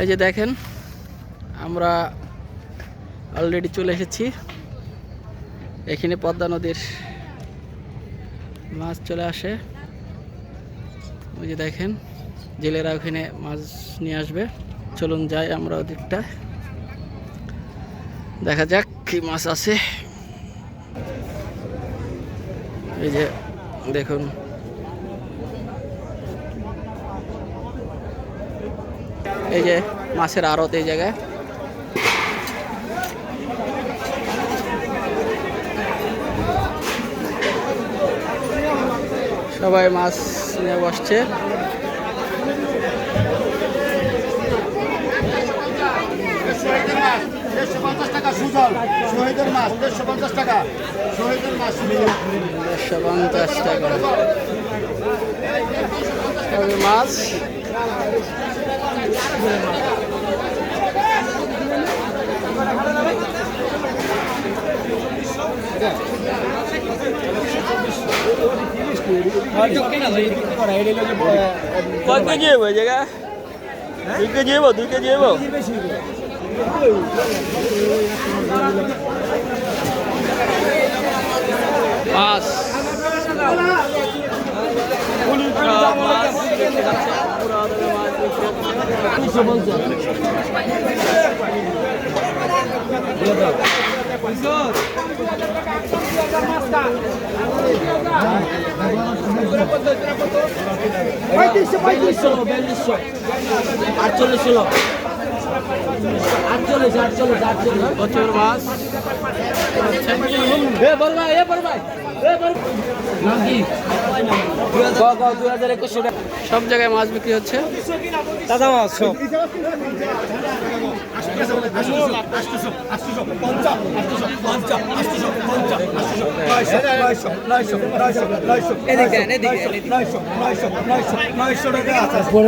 এই যে দেখেন, আমরা অলরেডি চলে এসেছি। এখানে পদ্মা নদীর মাছ চলে আসে। ওই যে দেখেন, জেলেরা ওখানে মাছ নিয়ে আসবে। চলুন যাই আমরা ওদিকটা দেখা যাক কি মাছ আছে। এই যে দেখুন এই যে মাছের আড়ত এই জায়গায়। সবাই মাছ নিয়ে বসছে। দেড়শো পঞ্চাশ টাকা মাছ। কয় কেজি হইব জায়গা দুই কেজি হইব দুই কেজি হইব মাছ মাছ দেখতে পাচ্ছেন, পুরো আদরে মাছ বিক্রি হচ্ছে। বিয়াল্লিশশো আটচল্লিশ হলো আটচল্লিশ আটচল্লিশ আটচল্লিশ। প্রচুর মাছ এ বল ভাই এ বল ভাই এ বল। দুই হাজার একুশশো টাকা সব জায়গায় মাছ বিক্রি হচ্ছে। দাদা মাছ সব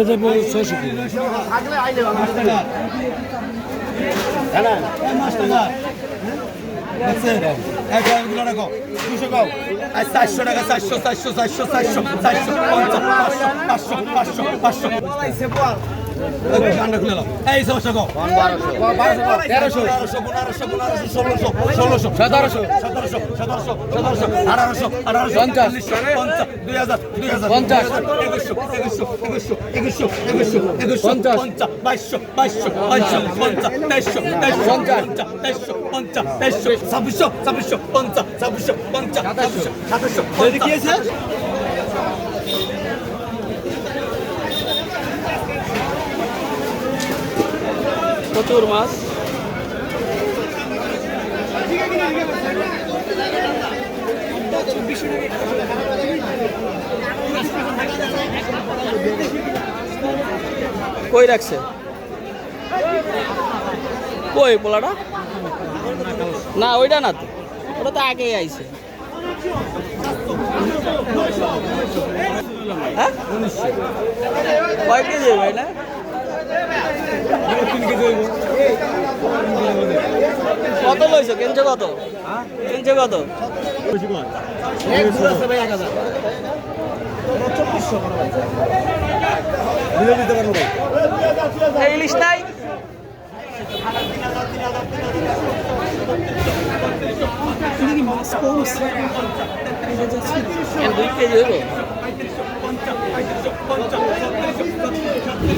যাব ছয়শো চারশো টাকা চারশো চারশো চারশো চারশো চারশো পাঁচশো পাঁচশো পাঁচশো পাঁচশো এই সমস্যা কো তেরোশো তেরোশো পনেরোশো পনেরোশো ষোলোশো ষোলোশো সতেরোশো সতেরোশো সতেরোশো সতেরোশো আঠারোশো আঠারোশো পঞ্চাশ পঞ্চাশ দুই হাজার দুই হাজার পঞ্চাশ একুশশো একুশশো একুশশো একুশশো একুশশো একুশশো পঞ্চাশ বাইশশো বাইশশো বাইশশো পঞ্চাশ তেইশশো তেইশশো পঞ্চাশ তেইশশো পঞ্চাশ তেইশশো ছাব্বিশশো ছাব্বিশশো পঞ্চাশ ছাব্বিশশো সাতাশশো পঞ্চাশ প্রচুর মাছ। কই রাখছে? কই পোলাটা? না, ওইটা না তো। ওটা তো আগেই আইছে। হ্যাঁ? কয় কেজি ভাই না? কত লইছো? কেনছো কত? কেনছো কত? ইলিশ নাই? দুই কেজি হইব?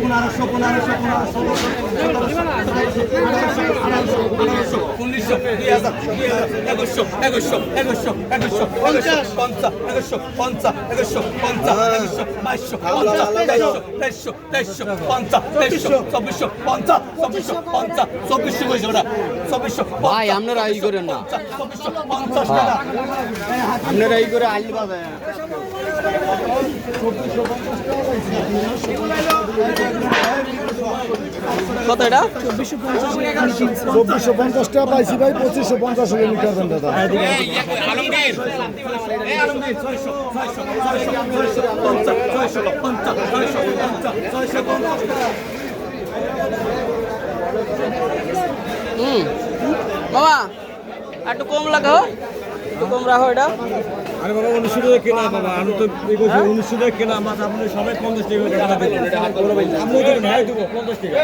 পনেরোশো পনেরোশো পনেরোশো আঠারোশো আঠারোশো উনিশশো দুই হাজার দুই হাজার একুশশো একুশশো একুশশো একুশশো পঞ্চাশ পঞ্চাশ একুশশো পঞ্চাশ একুশশো পঞ্চাশ একুশশো বাইশশো পঞ্চাশ তেইশশো তেইশশো তেইশশো পঞ্চাশ তেইশশো চব্বিশশো পঞ্চাশ চব্বিশশো পঞ্চাশ চব্বিশশো কইছে ওটা চব্বিশশো ভাই, আপনারা ই করেন না। চব্বিশশো পঞ্চাশ টাকা আপনারা ই করে আইলি বাজায়। কত এটা? চব্বিশশো পঞ্চাশ টাকা পাইছি ভাই পঁচিশশো পঞ্চাশ হলে নিতে পারবেন দাদা। বাবা একটু কম লাগাও একটু কম রাখো এটা? আরে বাবা উনিশশো টাকা কেনা বাবা। আমি তো উনিশশো টাকা কেনা মাছ আপনি সবাই পঞ্চাশ টাকা টাকা দেবেন। আপনি দেবেন ভাই দেবো পঞ্চাশ টাকা।